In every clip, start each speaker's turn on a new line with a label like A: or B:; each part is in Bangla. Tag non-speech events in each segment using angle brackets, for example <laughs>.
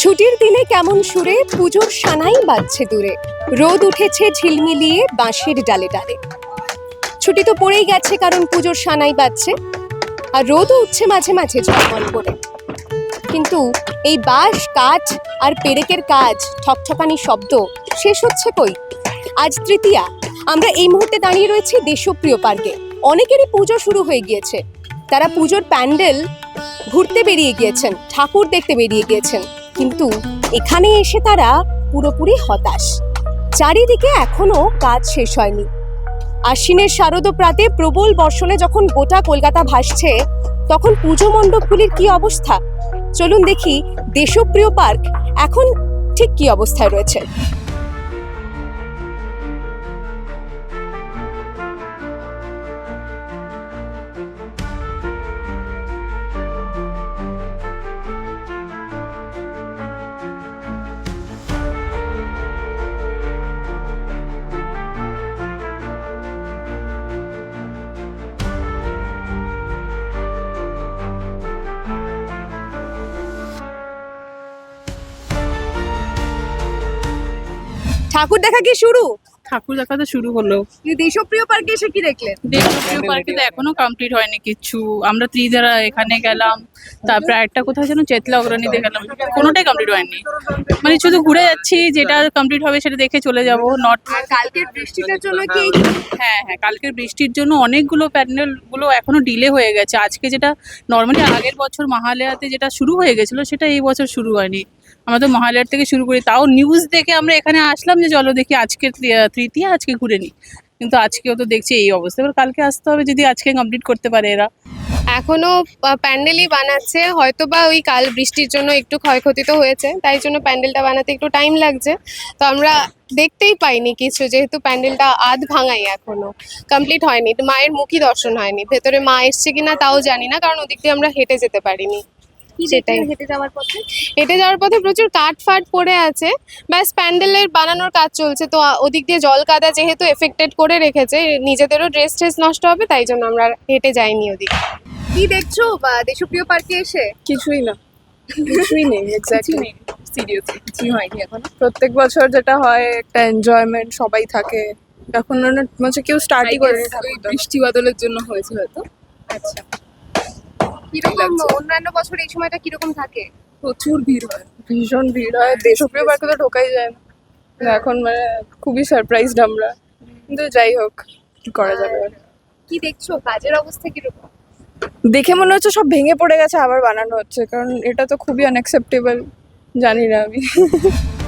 A: ছুটির দিনে কেমন সুরে পুজোর সানাই বাজছে দূরে। রোদ উঠেছে ঝিলমিলিয়ে বাঁশের ডালে ডালে। ছুটি তো পড়েই গেছে কারণ পুজোর সানাই বাজছে। আর রোদও উঠছে মাঝে মাঝে ঝলমল করে। কিন্তু এই বাঁশ, কাঠ আর পেরেকের কাজ, ঠকঠকানি শব্দ শেষ হচ্ছে কই? আজ তৃতীয়া। আমরা এই মুহূর্তে দাঁড়িয়ে রয়েছি দেশপ্রিয় পার্কে। অনেকেরই পুজো শুরু হয়ে গিয়েছে। তারা পুজোর প্যান্ডেল ঘুরতে বেরিয়ে গিয়েছেন, ঠাকুর দেখতে বেরিয়ে গিয়েছেন। কিন্তু এখানে এসে তারা পুরোপুরি হতাশ। চারিদিকে এখনও কাজ শেষ হয়নি। আশ্বিনের শারদ প্রাতে প্রবল বর্ষণে যখন গোটা কলকাতা ভাসছে, তখন পুজো মণ্ডপগুলির কি অবস্থা? চলুন দেখি, দেশপ্রিয় পার্ক এখন ঠিক কি অবস্থায় রয়েছে। ঠাকুর দেখা কি শুরু?
B: ঠাকুর দেখা তো শুরু হলো।
A: দেশপ্রিয় পার্কে এসে কি দেখলেন?
B: দেশপ্রিয় পার্কে তো এখনও কমপ্লিট হয়নি কিছু। আমরা ত্রিধারা এখানে গেলাম তারপরে একটা কোথায় যেন চেতলা অগ্রণীতে গেলাম কোনোটাই কমপ্লিট হয়নি। মানে শুধু ঘুরে যাচ্ছি যেটা কমপ্লিট হবে সেটা দেখে চলে যাব। নট
A: কালকের বৃষ্টিটার জন্য কি
B: হ্যাঁ হ্যাঁ কালকের বৃষ্টির জন্য অনেকগুলো প্যান্ডেলগুলো এখনও ডিলে হয়ে গেছে। আজকে যেটা নর্মালি আগের বছর মহালয়াতে যেটা শুরু হয়ে গেছিল সেটা এই বছর শুরু হয়নি। আমরা তো মহালয়ার থেকে শুরু করি। তাও নিউজ দেখে আমরা এখানে আসলাম যে চলো দেখি আজকে তৃতীয়া, আজকে ঘুরে নিই কিন্তু আজকেও তো দেখছি এই অবস্থা। এবার কালকে আসতে হবে যদি আজকে কমপ্লিট করতে পারে এরা।
C: এখনও প্যান্ডেলই বানাচ্ছে। হয়তো বা ওই কাল বৃষ্টির জন্য একটু ক্ষয়ক্ষতি তো হয়েছে। তাই জন্য প্যান্ডেলটা বানাতে একটু টাইম লাগছে। তো আমরা দেখতেই পাইনি কিছু, যেহেতু প্যান্ডেলটা আধ ভাঙাই এখনও। কমপ্লিট হয়নি। মায়ের মুখই দর্শন হয়নি। ভেতরে মা এসছে কিনা তাও জানি না, কারণ ওদিক দিয়ে আমরা হেঁটে যেতে পারিনি। সেটাই।
A: হেঁটে যাওয়ার পথে?
C: হেঁটে যাওয়ার পথে প্রচুর কাঠ ফাট পড়ে আছে। ব্যাস প্যান্ডেলের বানানোর কাজ চলছে। তো ওদিক দিয়ে জল কাদা যেহেতু এফেক্টেড করে রেখেছে নিজেদেরও ড্রেস ট্রেস নষ্ট হবে তাই জন্য আমরা আর হেঁটে যাইনি ওদিক।
A: কি দেখছ? বা দেশপ্রিয় পার্কে এসে?
D: কিছুই না। কিছুই নেই <laughs> এক্স্যাক্টলি
B: সিরিয়াসলি
D: কিছুই হয়নি এখন। প্রত্যেক বছর যেটা হয় একটা এনজয়মেন্ট সবাই থাকে। এখন মনে হচ্ছে কেউ স্টার্টই করে
B: বৃষ্টি বাদলের জন্য হয়েছে হয়তো।
A: আচ্ছা। কীরকম অন্যান্য বছর এই সময়টা কীরকম থাকে?
B: প্রচুর ভিড় হয়।
D: ভীষণ ভিড় হয়। দেশপ্রিয় পার্কে তো ঢোকাই যায় না। এখন মানে খুবই সারপ্রাইজড আমরা। কিন্তু যাই হোক কি করা যাবে
A: কি দেখছ? কাজের অবস্থা কীরকম?
D: দেখে মনে হচ্ছে সব ভেঙে পড়ে গেছে আবার বানানো হচ্ছে। কারণ এটা তো খুবই আনএক্সেপ্টেবল জানি না আমি। <laughs>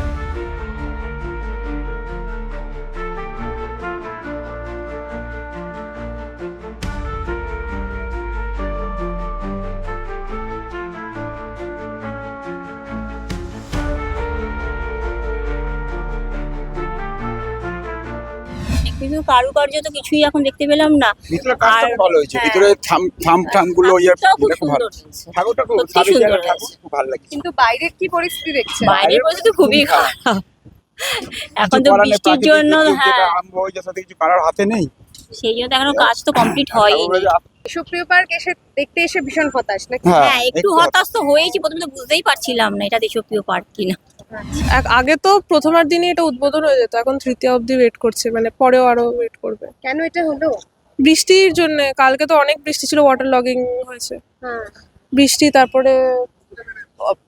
E: কিন্তু কারুকার্য তো কিছুই এখন দেখতে পেলাম না।
F: ভিতরে কাজটা ভালো হয়েছে?
E: হ্যাঁ।
F: ভিতরে থাম থাম থামগুলো ইয়ে
E: খুব
F: ভালো। ঠাকুরটা খুব ভালো লাগছে।
A: কিন্তু বাইরের কি পরিস্থিতি দেখছেন?
E: বাইরের পরিস্থিতি খুবই
F: খারাপ।
E: এখন তো বৃষ্টির জন্য হ্যাঁ।
F: আরম্ভ হয়ে যাচ্ছে কিছু করার হাতে নেই।
E: সেই জন্য এখনও কাজ তো কমপ্লিট হয়নি।
F: ঠাকুরের আ-
A: দেশপ্রিয় পার্ক এসে দেখতে এসে ভীষণ হতাশ নাকি?
E: হ্যাঁ একটু হতাশ তো হয়েছি প্রথমে তো বুঝতেই পারছিলাম না এটা দেশপ্রিয় পার্ক কিনা।
D: আগে তো প্রথমার দিনই এটা উদ্বোধন হয়ে যেত এখন তৃতীয় অবধি ওয়েট করছে মানে পরেও আরও ওয়েট করবে।
A: কেন এটা হলো?
D: বৃষ্টির জন্য কালকে তো অনেক বৃষ্টি ছিল ওয়াটার লগিং হয়েছে।
A: হ্যাঁ।
D: বৃষ্টি তারপরে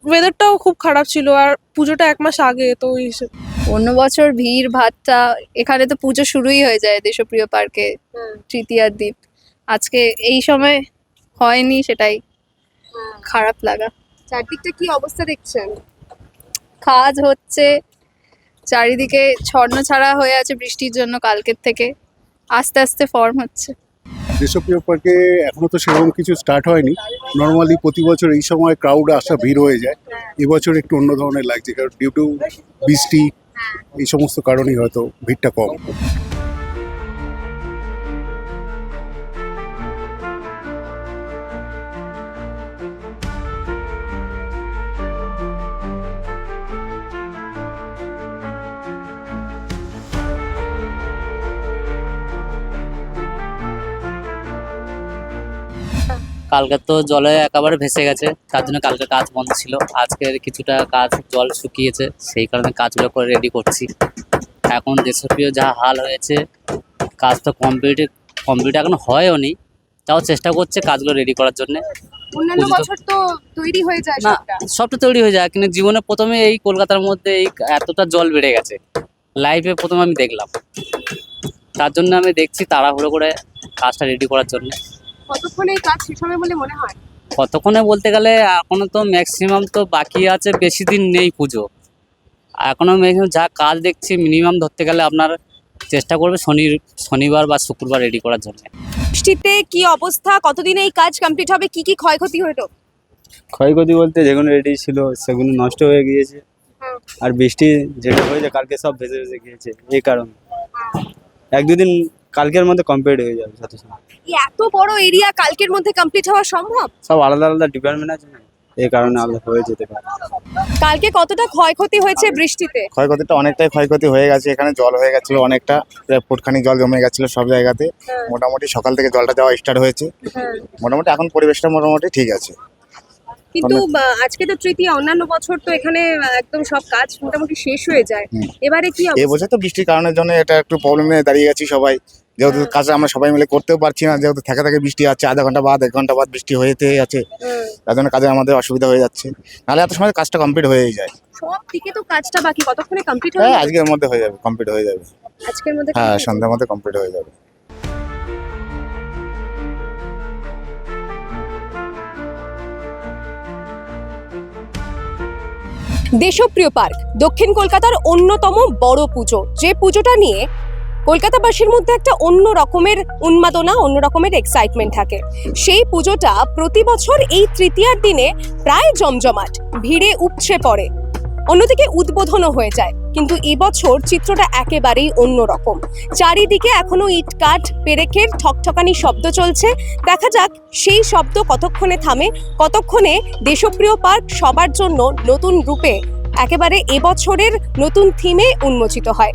D: ওয়েদারটাও খুব খারাপ ছিল আর পুজোটা এক মাস আগে তো ওই হিসেবে।
G: অন্য বছর ভিড় ভাট্টা এখানে তো পুজো শুরুই হয়ে যায় দেশপ্রিয় পার্কে
A: হুম।
G: তৃতীয়ার দ্বীপ আজকে এই সময় হয়নি সেটাই খারাপ লাগা।
A: চারদিকটা কি অবস্থা দেখছেন?
G: কাজ হচ্ছে। চারিদিকে ছন্ন ছাড়া হয়ে আছে বৃষ্টির জন্য কালকের থেকে। আস্তে আস্তে ফর্ম হচ্ছে।
H: দেশপ্রিয় পার্কে এখনও তো সেরকম কিছু স্টার্ট হয়নি। নর্মালি প্রতি বছর এই সময় ক্রাউড আসা ভিড় হয়ে যায়। এবছর একটু অন্য ধরনের লাগছে, কারণ ডিউ টু বৃষ্টি, এই সমস্ত কারণেই হয়তো ভিড়টা কম।
I: কালকে তো জলে একেবারে ভেসে গেছে তার জন্য কালকে কাজ বন্ধ ছিল। আজকের কিছুটা কাজ জল শুকিয়েছে সেই কারণে কাজগুলো করে রেডি করছি। এখন দেশপ্রিয় যা হাল হয়েছে কাজ তো কমপ্লিট কমপ্লিট এখন হয়ও নি তাও চেষ্টা করছে কাজগুলো রেডি করার জন্য।
A: অন্যান্য বছর তো তৈরি হয়ে যায়
I: না
A: সবটা।
I: তৈরি হয়ে যায় কিন্তু জীবনে প্রথমে এই কলকাতার মধ্যে এই এতটা জল বেড়ে গেছে। লাইফে প্রথমে আমি দেখলাম। তার জন্য আমি দেখছি তাড়াহুড়ো করে কাজটা রেডি করার জন্য।
A: কতক্ষণে এই কাজ শেষ হবে বলে মনে হয়?
I: কতক্ষণে বলতে গেলে এখনও তো ম্যাক্সিমাম তো বাকি আছে বেশি দিন নেই পুজো। এখনও maximum যা কাজ দেখছি মিনিমাম ধরতে গেলে আপনার চেষ্টা করবে শনি শনিবার বা শুক্রবার রেডি করার জন্য।
A: বৃষ্টিতে কি অবস্থা? কতদিনে এই কাজ কমপ্লিট হবে? কি কি ক্ষয়ক্ষতি হলো?
J: ক্ষয়ক্ষতি বলতে যেগুলো রেডি ছিল সেগুলো নষ্ট হয়ে গিয়েছে। আর বৃষ্টি যেটা হয়েছে কালকে সব ভেসে ভেসে গিয়েছে এই কারণে। এক দুদিন কালকের মধ্যে কমপ্লিট হয়ে যাবে সাথে সাথে।
A: এই এত বড় এরিয়া কালকের মধ্যে কমপ্লিট হওয়া সম্ভব?
J: সব আলাদা আলাদা ডিপার্টমেন্ট আছে না? এই কারণে আলাদা হয়ে যেতে পারে।
A: কালকে কতটা ক্ষয়ক্ষতি হয়েছে বৃষ্টিতে?
F: ক্ষয়ক্ষতিটা অনেকটাই ক্ষয়ক্ষতি হয়ে গেছে। এখানে জল হয়ে গেছিল অনেকটা প্রায় ফুটখানি জল জমে গেছিল সব জায়গাতে। মোটামুটি সকাল থেকে জলটা যাওয়া স্টার্ট হয়েছে। মোটামুটি এখন পরিবেশটা মোটামুটি ঠিক আছে।
A: কিন্তু আজকে তো তৃতীয় অন্যান্য বছর তো এখানে একদম সব কাজ মোটামুটি শেষ হয়ে যায়। এবারে কি অবস্থা?
F: এবছর তো বৃষ্টির কারণের জন্য এটা একটু প্রবলেমে দাঁড়িয়ে গেছি সবাই। যেহেতু কাজ আমরা সবাই মিলে করতেও পারছি না যেহেতু থেকে থেকে বৃষ্টি আছে আধা ঘণ্টা বাদ এক ঘণ্টা বাদ বৃষ্টি হয়েতে আছে তার জন্য কাজে আমাদের অসুবিধা হয়ে যাচ্ছে। নাহলে এত সময় কাজটা কমপ্লিট হয়েই যায়।
A: সব দিকে তো কাজটা বাকি কতক্ষণে কমপ্লিট হবে
F: হ্যাঁ আজকের মধ্যে হয়ে যাবে কমপ্লিট হয়ে যাবে।
A: আজকের মধ্যে
F: হ্যাঁ সন্ধ্যার মধ্যে কমপ্লিট হয়ে যাবে।
A: দেশপ্রিয় পার্ক দক্ষিণ কলকাতার অন্যতম বড় পুজো। যে পুজোটা নিয়ে কলকাতাবাসীর মধ্যে একটা অন্য রকমের উন্মাদনা, অন্য রকমের এক্সাইটমেন্ট থাকে। সেই পুজোটা প্রতি বছর এই তৃতীয়ার দিনে প্রায় জমজমাট, ভিড়ে উপচে পড়ে। অন্যদিকে উদ্বোধনও হয়ে যায়, কিন্তু এবছর চিত্রটা একেবারেই অন্যরকম চারিদিকে এখনও ইট কাঠ, পেরেকের ঠকঠকানি শব্দ চলছে। দেখা যাক সেই শব্দ কতক্ষণে থামে, কতক্ষণে দেশপ্রিয় পার্ক সবার জন্য নতুন রূপে একেবারে এবছরের নতুন থিমে উন্মোচিত হয়।